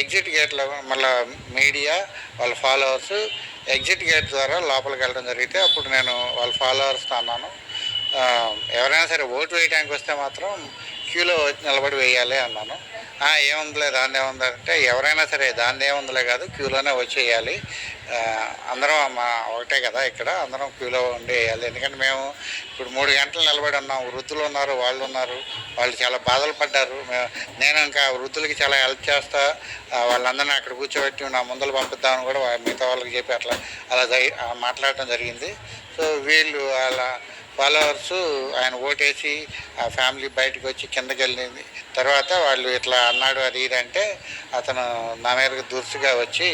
Exit గేట్లో మళ్ళీ media వాళ్ళ followers exit gate ద్వారా లోపలికి వెళ్ళడం జరిగితే అప్పుడు నేను వాళ్ళ ఫాలోవర్స్తో అన్నాను. ఎవరైనా సరే ఓటు వేయడానికి వస్తే మాత్రం క్యూలో నిలబడి వేయాలి అన్నాను. ఏముందిలే దాన్ని ఏముంది అంటే ఎవరైనా సరే దాన్ని ఏముందిలే కాదు క్యూలోనే వచ్చేయాలి. అందరం మా ఒకటే కదా ఇక్కడ అందరం క్యూలో ఉండి వేయాలి ఎందుకంటే మేము ఇప్పుడు మూడు గంటలు నిలబడి ఉన్నాం వృద్ధులు ఉన్నారు వాళ్ళు ఉన్నారు వాళ్ళు చాలా బాధలు పడ్డారు. నేను ఇంకా వృద్ధులకి చాలా హెల్ప్ చేస్తా వాళ్ళందరినీ అక్కడ కూర్చోబెట్టి నా ముందలు పంపిద్దామని కూడా మిగతా వాళ్ళకి చెప్పి అట్లా అలా మాట్లాడటం జరిగింది. సో వీళ్ళు అలా ఫాలోవర్స్ ఆయన ఓటేసి ఆ ఫ్యామిలీ బయటకు వచ్చి కిందకి వెళ్ళింది. తర్వాత వాళ్ళు ఇట్లా అన్నాడు అది అంటే అతను నా మీదకి దురుసుగా వచ్చి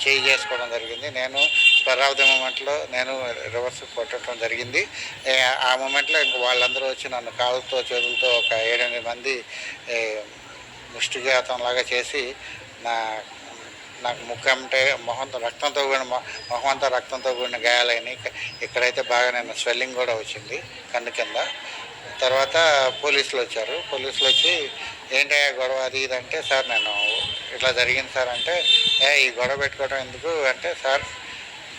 చేయి చేసుకోవడం జరిగింది. నేను స్పర్ ఆఫ్ మూమెంట్లో నేను రివర్స్ కొట్టడం జరిగింది. ఆ మూమెంట్లో ఇంక వాళ్ళందరూ వచ్చి నన్ను కాళ్ళతో చేతులతో ఒక ఏడెనిమిది మంది ఏ, ముష్టిఘాతంలాగా చేసి నా నాకు ముక్కు అంటే మొహంతో రక్తంతో కూడిన మొహం అంతా రక్తంతో కూడిన గాయాలని ఇక్కడైతే బాగా నేను స్వెల్లింగ్ కూడా వచ్చింది కన్ను కింద. తర్వాత పోలీసులు వచ్చారు. పోలీసులు వచ్చి ఏంటయ్యా గొడవ? అది ఇది అంటే సార్ నేను ఇట్లా జరిగింది సార్ అంటే ఏ ఈ గొడవ పెట్టుకోవడం ఎందుకు? అంటే సార్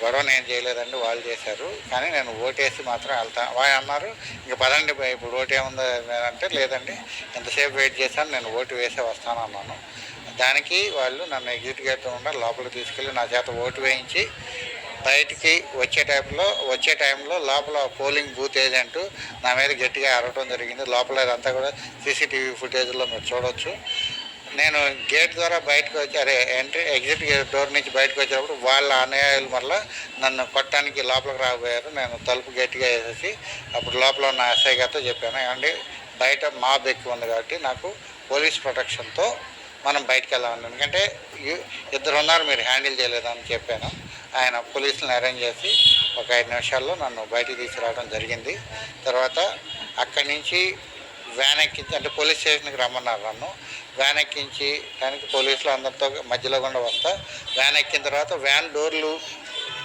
గొడవ నేను చేయలేదండి వాళ్ళు చేశారు. కానీ నేను ఓటేసి మాత్రం వెళ్తాను వాళ్ళు అన్నారు. ఇంక పదండి ఇప్పుడు ఓటు ఏముందో? అంటే లేదండి ఎంతసేపు వెయిట్ చేశాను నేను ఓటు వేసే వస్తాను అన్నాను. దానికి వాళ్ళు నన్ను ఎగ్జిట్ గేట్ లోపలికి తీసుకెళ్ళి నా చేత ఓటు వేయించి బయటికి వచ్చే టైంలో వచ్చే టైంలో లోపల పోలింగ్ బూత్ ఏజెంట్ నా మీద గట్టిగా అరవటం జరిగింది. లోపల ఇదంతా కూడా సీసీటీవీ ఫుటేజ్లో మీరు చూడవచ్చు నేను గేట్ ద్వారా బయటకు వచ్చి అరే ఎంట్రీ ఎగ్జిట్ డోర్ నుంచి బయటకు వచ్చేటప్పుడు వాళ్ళ అనుయాయులు మళ్ళీ నన్ను కొట్టడానికి లోపలికి రాబోయారు నేను తలుపు గట్టిగా వేసేసి అప్పుడు లోపల ఉన్న ఎస్ఐ గారితో చెప్పాను. ఏమండి బయట మాబ్ ఎక్కువ ఉంది కాబట్టి నాకు పోలీస్ ప్రొటెక్షన్తో మనం బయటకు వెళ్ళామని ఎందుకంటే ఇద్దరు ఉన్నారు మీరు హ్యాండిల్ చేయలేదని చెప్పాను. ఆయన పోలీసులను అరేంజ్ చేసి ఒక ఐదు నిమిషాల్లో నన్ను బయటికి తీసుకురావడం జరిగింది. తర్వాత అక్కడి నుంచి వ్యాన్ ఎక్కించి అంటే పోలీస్ స్టేషన్కి రమ్మన్నారు నన్ను. వ్యాన్ ఎక్కించి దానికి పోలీసులు అందరితో మధ్యలో గుండా వస్తా వ్యాన్ ఎక్కిన తర్వాత వ్యాన్ డోర్లు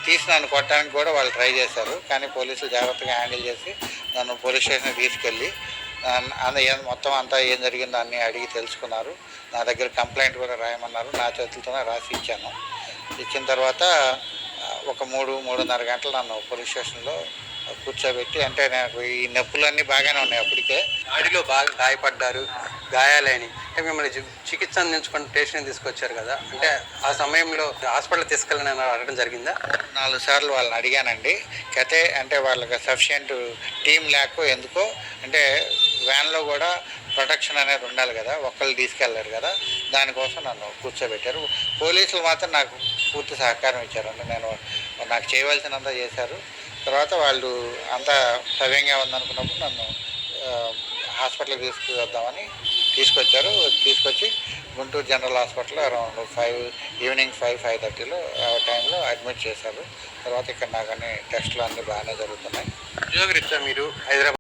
తీసి నన్ను కొట్టడానికి కూడా వాళ్ళు ట్రై చేశారు. కానీ పోలీసులు జాగ్రత్తగా హ్యాండిల్ చేసి నన్ను పోలీస్ స్టేషన్కి తీసుకెళ్ళి మొత్తం అంతా ఏం జరిగిందో అన్నీ అడిగి తెలుసుకున్నారు. నా దగ్గర కంప్లైంట్ కూడా రాయమన్నారు. నా చేతులతోనే రాసి ఇచ్చాను. ఇచ్చిన తర్వాత ఒక మూడు మూడున్నర గంటలు నన్ను పోలీస్ స్టేషన్లో కూర్చోబెట్టి అంటే నాకు ఈ నొప్పులన్నీ బాగానే ఉన్నాయి అప్పటికే. దాడిలో బాగా గాయపడ్డారు గాయాలని అంటే మిమ్మల్ని చికిత్స అందించుకొని స్టేషన్ తీసుకొచ్చారు కదా. అంటే ఆ సమయంలో హాస్పిటల్ తీసుకెళ్ళని అడగడం జరిగిందా? నాలుగు సార్లు వాళ్ళని అడిగానండి. కతే అంటే వాళ్ళకి సఫిషియంట్ టీం లేక ఎందుకో అంటే వ్యాన్లో కూడా ప్రొటెక్షన్ అనేది ఉండాలి కదా ఒక్కళ్ళు తీసుకెళ్ళారు కదా దానికోసం నన్ను కూర్చోబెట్టారు. పోలీసులు మాత్రం నాకు పూర్తి సహకారం ఇచ్చారండి నేను నాకు చేయవలసినంత చేశారు. తర్వాత వాళ్ళు అంతా సవ్యంగా ఉందనుకున్నప్పుడు నన్ను హాస్పిటల్కి తీసుకువద్దామని తీసుకొచ్చారు. తీసుకొచ్చి గుంటూరు జనరల్ హాస్పిటల్లో around five evening five five థర్టీలో ఆ టైంలో అడ్మిట్ చేశారు. తర్వాత ఇక్కడ నాకు అన్ని టెస్ట్లు అన్నీ బాగానే జరుగుతున్నాయి. ఉద్యోగరీత్యా మీరు హైదరాబాద్